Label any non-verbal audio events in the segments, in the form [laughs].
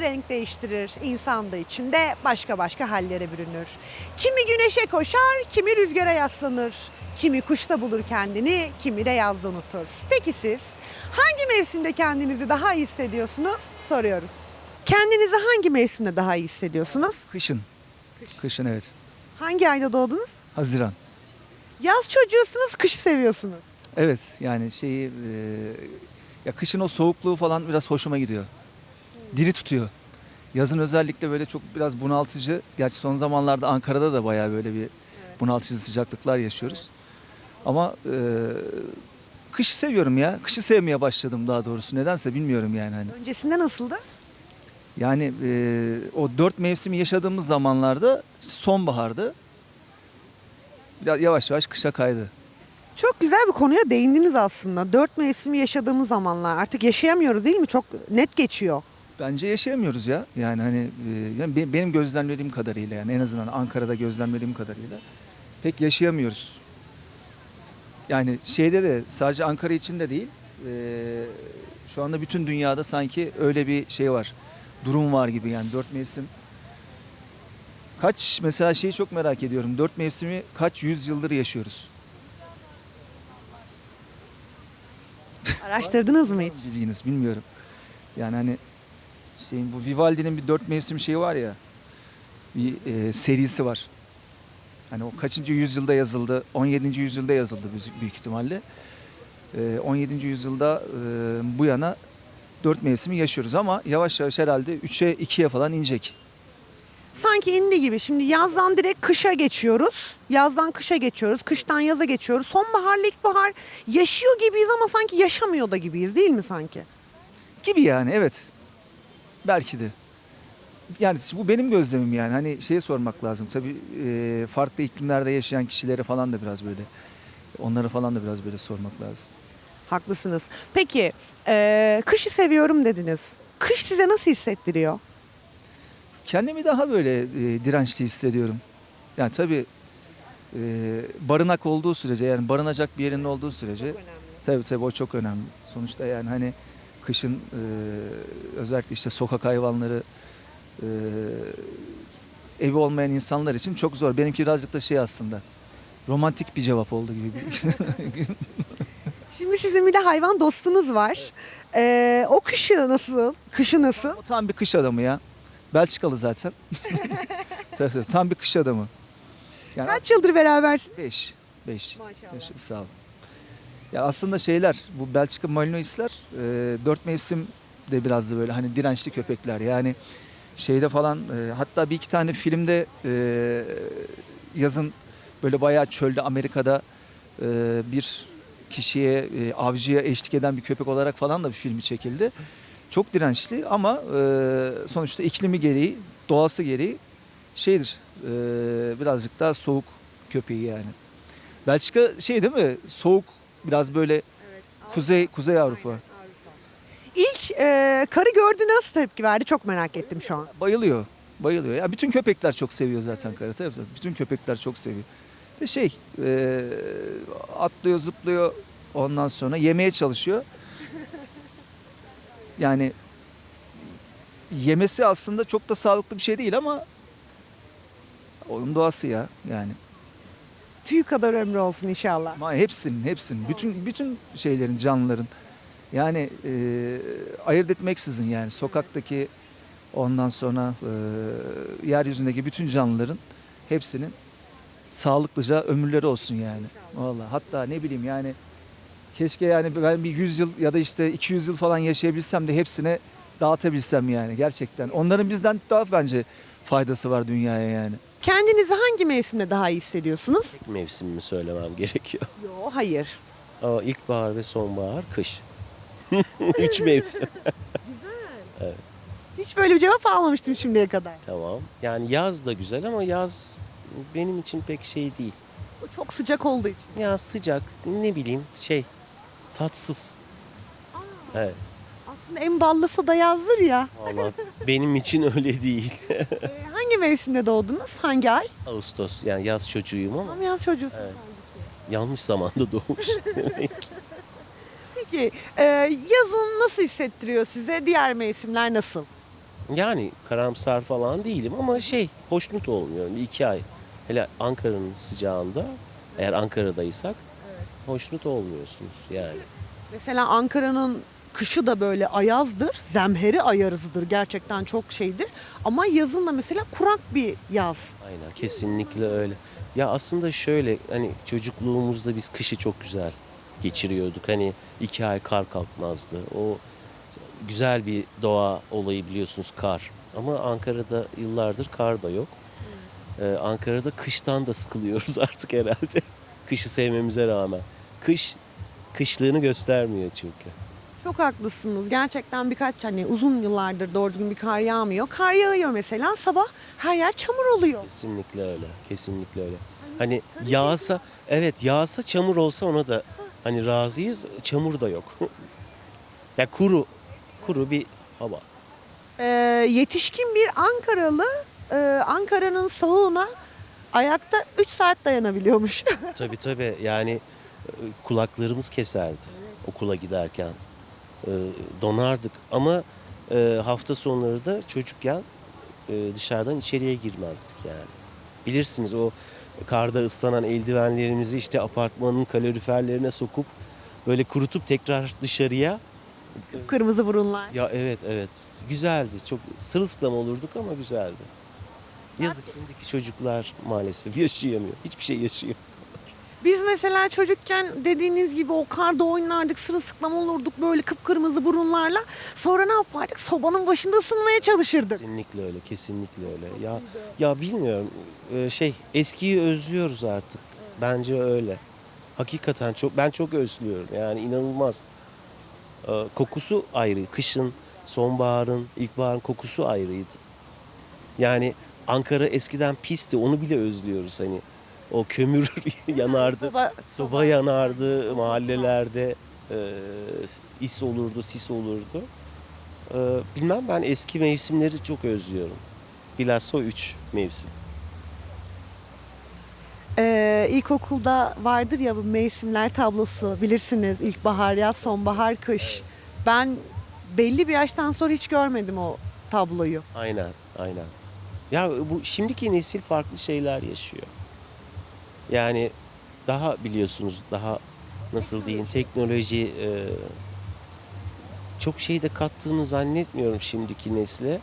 Renk değiştirir. İnsan da içinde başka başka hallere bürünür. Kimi güneşe koşar, kimi rüzgara yaslanır. Kimi kuşta bulur kendini, kimi de yazda unutur. Peki siz hangi mevsimde kendinizi daha iyi hissediyorsunuz? Soruyoruz. Kendinizi hangi mevsimde daha iyi hissediyorsunuz? Kışın. Kışın evet. Hangi ayda doğdunuz? Haziran. Yaz çocuğusunuz, kışı seviyorsunuz. Evet yani şeyi e, ya kışın o soğukluğu falan biraz hoşuma gidiyor. Diri tutuyor. Yazın özellikle böyle çok biraz bunaltıcı. Gerçi son zamanlarda Ankara'da da bayağı böyle bir bunaltıcı sıcaklıklar yaşıyoruz. Ama e, kışı seviyorum ya. Kışı sevmeye başladım daha doğrusu. Nedense bilmiyorum yani hani. Öncesinde nasıldı? Yani e, o dört mevsimi yaşadığımız zamanlarda sonbahardı. Biraz yavaş yavaş kışa kaydı. Çok güzel bir konuya değindiniz aslında. Dört mevsimi yaşadığımız zamanlar artık yaşayamıyoruz değil mi? Çok net geçiyor. Bence yaşayamıyoruz ya. Yani hani e, yani be- benim gözlemlediğim kadarıyla yani en azından Ankara'da gözlemlediğim kadarıyla pek yaşayamıyoruz. Yani şeyde de sadece Ankara için de değil. e, şu anda bütün dünyada sanki öyle bir şey var. Durum var gibi yani dört mevsim. Kaç mesela şeyi çok merak ediyorum. Dört mevsimi kaç yüzyıldır yaşıyoruz? Araştırdınız mı hiç? Bildiğiniz bilmiyorum. Yani hani şeyin bu Vivaldi'nin bir dört mevsim şeyi var ya. Bir e, serisi var. Hani o kaçıncı yüzyılda yazıldı? 17. yüzyılda yazıldı büyük- ihtimalle. E, 17. yüzyılda e, bu yana dört mevsimi yaşıyoruz ama yavaş yavaş herhalde 3'e 2'ye falan inecek. Sanki indi gibi. Şimdi yazdan direkt kışa geçiyoruz. Yazdan kışa geçiyoruz. Kıştan yaza geçiyoruz. Sonbaharla ilkbahar yaşıyor gibiyiz ama sanki yaşamıyor da gibiyiz değil mi sanki? Gibi yani evet. Belki de. Yani bu benim gözlemim yani. Hani şeye sormak lazım. Tabii e, farklı iklimlerde yaşayan kişilere falan da biraz böyle onları falan da biraz böyle sormak lazım. Haklısınız. Peki eee, kışı seviyorum dediniz. Kış size nasıl hissettiriyor? Kendimi daha böyle e, dirençli hissediyorum. Yani tabii e, barınak olduğu sürece yani barınacak bir yerin olduğu sürece tabii tabii o çok önemli. Sonuçta yani hani kışın e, özellikle işte sokak hayvanları e, evi olmayan insanlar için çok zor. Benimki birazcık da şey aslında romantik bir cevap oldu gibi. bir- [laughs] Şimdi sizin bir de hayvan dostunuz var. Eee, o kışı nasıl? Kışı nasıl? o tam bir kış adamı ya. Belçikalı zaten. [laughs] Tabii, tabii, tam bir kış adamı. Yani Kaç yıldır berabersin? 5. 5. Maşallah. Sağ olun. Ya aslında şeyler bu Belçika Malinois'ler e, dört mevsim de biraz da böyle hani dirençli köpekler. Yani şeyde falan e, hatta bir iki tane filmde e, yazın böyle bayağı çölde Amerika'da e, bir kişiye e, avcıya eşlik eden bir köpek olarak falan da bir filmi çekildi. Çok dirençli ama e, sonuçta iklimi gereği, doğası gereği şeydir. e, birazcık daha soğuk köpeği yani. Belçika şey değil mi? Soğuk biraz böyle kuzey kuzey Avrupa. İlk eee, karı gördü nasıl tepki verdi? Çok merak ettim şu an. Bayılıyor. Bayılıyor. Ya bütün köpekler çok seviyor zaten karı. Tabii tabii. Bütün köpekler çok seviyor. De şey e, atlıyor, zıplıyor ondan sonra yemeye çalışıyor. [laughs] Yani yemesi aslında çok da sağlıklı bir şey değil ama onun doğası ya yani. Tüy kadar ömrü olsun inşallah. Ama hepsinin, hepsinin, bütün bütün şeylerin, canlıların yani e, ayırt etmeksizin yani sokaktaki ondan sonra e, yeryüzündeki bütün canlıların hepsinin sağlıklıca ömürleri olsun yani. Vallahi hatta ne bileyim yani keşke yani ben bir 100 yıl ya da işte 200 yıl falan yaşayabilsem de hepsine dağıtabilsem yani gerçekten. Onların bizden daha bence faydası var dünyaya yani. Kendinizi hangi mevsimde daha iyi hissediyorsunuz? mevsimimi söylemem gerekiyor. [laughs] Yo hayır. Ama ilkbahar ve sonbahar, kış. [laughs] Üç mevsim. [laughs] Hiç böyle bir cevap almamıştım şimdiye kadar. tamam. Yani yaz da güzel ama yaz benim için pek şey değil. O çok sıcak olduğu için. Ya sıcak, ne bileyim şey, tatsız. Evet. Aslında en ballısı da yazdır ya. Valla benim için öyle değil. [laughs] Ee, hangi mevsimde doğdunuz? Hangi ay? Ağustos, yani yaz çocuğuyum ama Tam yaz çocuğusunuz. Evet. yanlış zamanda doğmuş. [laughs] Peki e, yazın nasıl hissettiriyor size? Diğer mevsimler nasıl? Yani karamsar falan değilim ama şey hoşnut olmuyorum. Bir iki ay. Hele Ankara'nın sıcağında eğer Ankara'daysak hoşnut olmuyorsunuz yani. Mesela Ankara'nın kışı da böyle ayazdır, zemheri ayarızdır. Gerçekten çok şeydir. Ama yazın da mesela kurak bir yaz. Aynen kesinlikle öyle. Ya aslında şöyle hani çocukluğumuzda biz kışı çok güzel geçiriyorduk. Hani iki ay kar kalkmazdı. O güzel bir doğa olayı biliyorsunuz kar. Ama Ankara'da yıllardır kar da yok. Ee, Ankara'da kıştan da sıkılıyoruz [laughs] artık herhalde. Kışı sevmemize rağmen. Kış kışlığını göstermiyor çünkü. Çok haklısınız. Gerçekten birkaç hani uzun yıllardır doğru düzgün bir kar yağmıyor. Kar yağıyor mesela sabah her yer çamur oluyor. Kesinlikle öyle. Kesinlikle öyle. Hani yağsa evet yağsa çamur olsa ona da hani razıyız. Çamur da yok. [laughs] ya kuru kuru bir hava. Ee, yetişkin bir Ankaralı e, Ankara'nın soğuğuna ayakta 3 saat dayanabiliyormuş. [laughs] Tabii tabii yani e, kulaklarımız keserdi okula giderken. E, donardık ama e, hafta sonları da çocukken e, dışarıdan içeriye girmezdik yani. Bilirsiniz o karda ıslanan eldivenlerimizi işte apartmanın kaloriferlerine sokup böyle kurutup tekrar dışarıya Kırmızı burunlar. Ya evet evet. Güzeldi. Çok sırılsıklam olurduk ama güzeldi. Yazık şimdiki çocuklar maalesef yaşayamıyor. Hiçbir şey yaşıyor. Biz mesela çocukken dediğiniz gibi o karda oynardık, sırılsıklam olurduk böyle kıpkırmızı burunlarla. Sonra ne yapardık? Sobanın başında ısınmaya çalışırdık. Kesinlikle öyle. Kesinlikle öyle. Ya ya bilmiyorum. Ee, şey eskiyi özlüyoruz artık. Bence öyle. Hakikaten çok ben çok özlüyorum. Yani inanılmaz. Ee, kokusu ayrı. Kışın, sonbaharın, ilkbaharın kokusu ayrıydı. Yani Ankara eskiden pisti. Onu bile özlüyoruz hani. O kömür [laughs] yanardı. Soba- Soba yanardı mahallelerde. E, is olurdu, sis olurdu. E, bilmem ben eski mevsimleri çok özlüyorum. Bilhassa o üç mevsim. Ee, ilkokulda vardır ya bu mevsimler tablosu bilirsiniz. İlkbahar, yaz, sonbahar, kış. Ben belli bir yaştan sonra hiç görmedim o tabloyu. Aynen, aynen. Ya bu şimdiki nesil farklı şeyler yaşıyor. Yani daha biliyorsunuz daha nasıl diyeyim teknoloji e, çok şey de kattığını zannetmiyorum şimdiki nesle.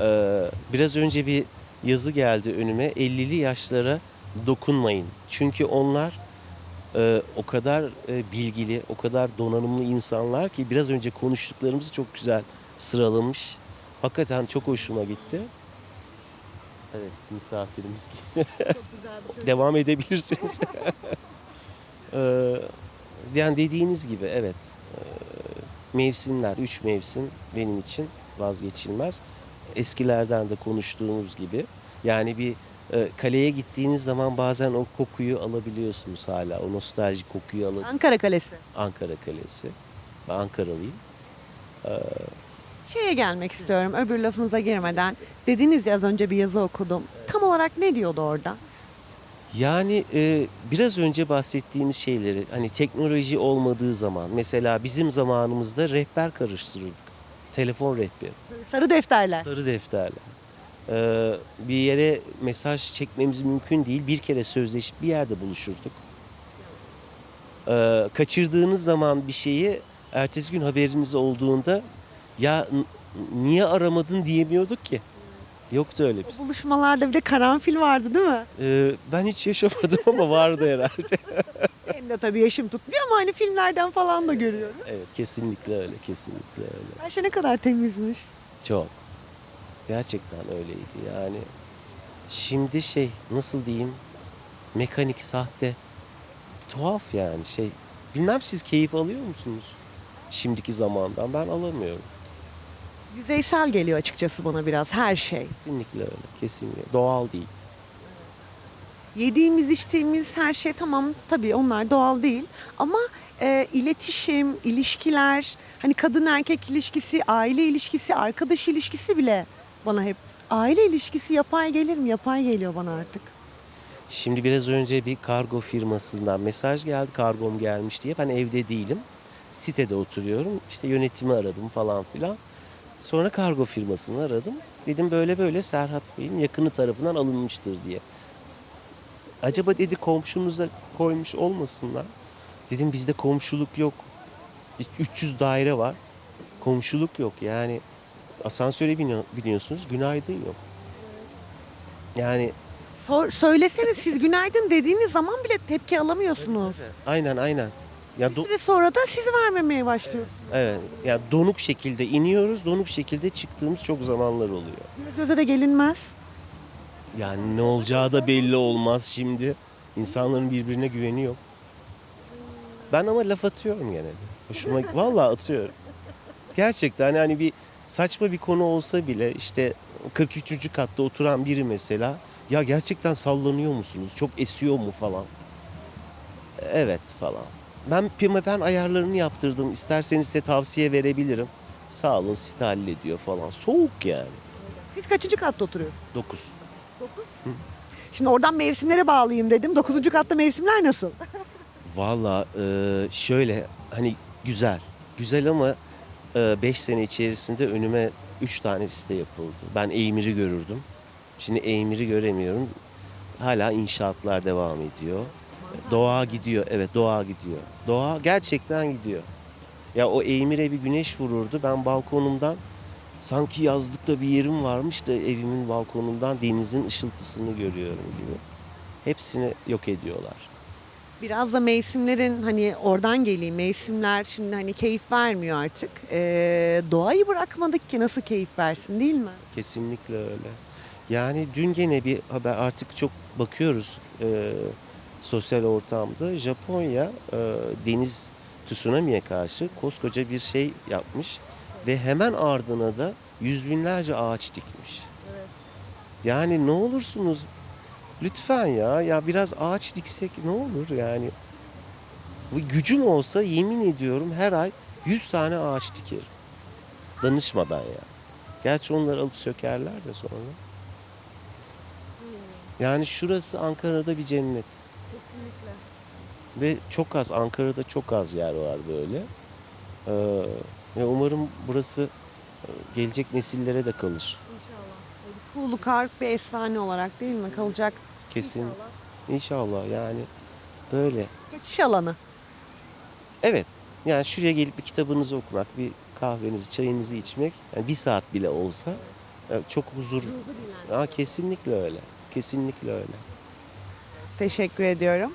E, biraz önce bir yazı geldi önüme 50'li yaşlara dokunmayın. Çünkü onlar e, o kadar e, bilgili, o kadar donanımlı insanlar ki biraz önce konuştuklarımızı çok güzel sıralamış. Hakikaten çok hoşuma gitti. Evet, misafirimiz gibi. Devam edebilirsiniz. [laughs] Ee, yani dediğiniz gibi evet. Ee, mevsimler, üç mevsim benim için vazgeçilmez. Eskilerden de konuştuğumuz gibi. Yani bir e, kaleye gittiğiniz zaman bazen o kokuyu alabiliyorsunuz hala. O nostaljik kokuyu alabiliyorsunuz. Ankara Kalesi. Ankara Kalesi. Ben Ankaralıyım. Ee, Şeye gelmek istiyorum öbür lafınıza girmeden. Dediniz ya az önce bir yazı okudum. Tam olarak ne diyordu orada? Yani e, biraz önce bahsettiğimiz şeyleri hani teknoloji olmadığı zaman mesela bizim zamanımızda rehber karıştırırdık. Telefon rehberi, Sarı defterler. sarı defterler. Ee, bir yere mesaj çekmemiz mümkün değil. Bir kere sözleşip bir yerde buluşurduk. Ee, kaçırdığınız zaman bir şeyi ertesi gün haberiniz olduğunda ya niye aramadın diyemiyorduk ki. Yoktu öyle bir şey. O buluşmalarda bir de karanfil vardı değil mi? Ee, ben hiç yaşamadım ama vardı herhalde. [laughs] Benim de tabii yaşım tutmuyor ama hani filmlerden falan da görüyorum. Evet kesinlikle öyle kesinlikle öyle. Her şey ne kadar temizmiş. Çok. Gerçekten öyleydi yani. Şimdi şey nasıl diyeyim mekanik sahte tuhaf yani şey. Bilmem siz keyif alıyor musunuz? Şimdiki zamandan ben alamıyorum. Yüzeysel geliyor açıkçası bana biraz her şey. Kesinlikle öyle kesinlikle. Doğal değil. Yediğimiz, içtiğimiz her şey tamam tabii onlar doğal değil. Ama e, iletişim, ilişkiler, hani kadın erkek ilişkisi, aile ilişkisi, arkadaş ilişkisi bile bana hep aile ilişkisi yapay gelir mi? Yapay geliyor bana artık. Şimdi biraz önce bir kargo firmasından mesaj geldi. Kargom gelmiş diye. Ben evde değilim. sitede oturuyorum. İşte yönetimi aradım falan filan. Sonra kargo firmasını aradım. Dedim böyle böyle Serhat Bey'in yakını tarafından alınmıştır diye. Acaba dedi komşunuza koymuş olmasınlar. Dedim bizde komşuluk yok. 300 daire var. Komşuluk yok. Yani asansöre biniyor- biniyorsunuz günaydın yok. Yani Sor, söyleseniz siz günaydın dediğiniz zaman bile tepki alamıyorsunuz. aynen aynen. Ya Bir süre sonra da siz vermemeye başlıyorsunuz. evet. Ya donuk şekilde iniyoruz, donuk şekilde çıktığımız çok zamanlar oluyor. Göz göze de gelinmez. Yani ne olacağı da belli olmaz şimdi. İnsanların birbirine güveni yok. Ben ama laf atıyorum gene de. Hoşuma vallahi atıyorum. Gerçekten yani bir saçma bir konu olsa bile işte 43. katta oturan biri mesela ya gerçekten sallanıyor musunuz? Çok esiyor mu falan. Evet falan. Ben ben ayarlarını yaptırdım. İsterseniz size tavsiye verebilirim. Sağ olun site hallediyor falan. Soğuk yani. Siz kaçıncı katta oturuyorsunuz? 9. Şimdi oradan mevsimlere bağlayayım dedim. Dokuzuncu katta mevsimler nasıl? [laughs] Valla e, şöyle hani güzel. Güzel ama 5 sene içerisinde önüme 3 tane site yapıldı. Ben Eymir'i görürdüm. Şimdi Eymir'i göremiyorum. Hala inşaatlar devam ediyor. Doğa gidiyor. Evet doğa gidiyor. Doğa gerçekten gidiyor. Ya o Eymir'e bir güneş vururdu. Ben balkonumdan sanki yazlıkta bir yerim varmış da evimin balkonundan denizin ışıltısını görüyorum gibi. Hepsini yok ediyorlar. Biraz da mevsimlerin hani oradan geleyim. Mevsimler şimdi hani keyif vermiyor artık. Ee, doğayı bırakmadık ki nasıl keyif versin değil mi? Kesinlikle öyle. Yani dün gene bir haber artık çok bakıyoruz e, sosyal ortamda. Japonya e, deniz tsunami'ye karşı koskoca bir şey yapmış ve hemen ardına da yüz binlerce ağaç dikmiş. Yani ne olursunuz lütfen ya ya biraz ağaç diksek ne olur yani. Bu gücüm olsa yemin ediyorum her ay 100 tane ağaç dikerim. Danışmadan ya. Gerçi onları alıp sökerler de sonra. Yani şurası Ankara'da bir cennet. Ve çok az, Ankara'da çok az yer var böyle. Ee, ve umarım burası e, gelecek nesillere de kalır. Kuğulu Karp bir efsane olarak değil mi? Kalacak Kesin. İnşallah yani böyle. geçiş alanı. Evet. Yani şuraya gelip bir kitabınızı okumak, bir kahvenizi, çayınızı içmek, yani bir saat bile olsa e, çok huzur. Aa, kesinlikle öyle. Kesinlikle öyle. Teşekkür ediyorum.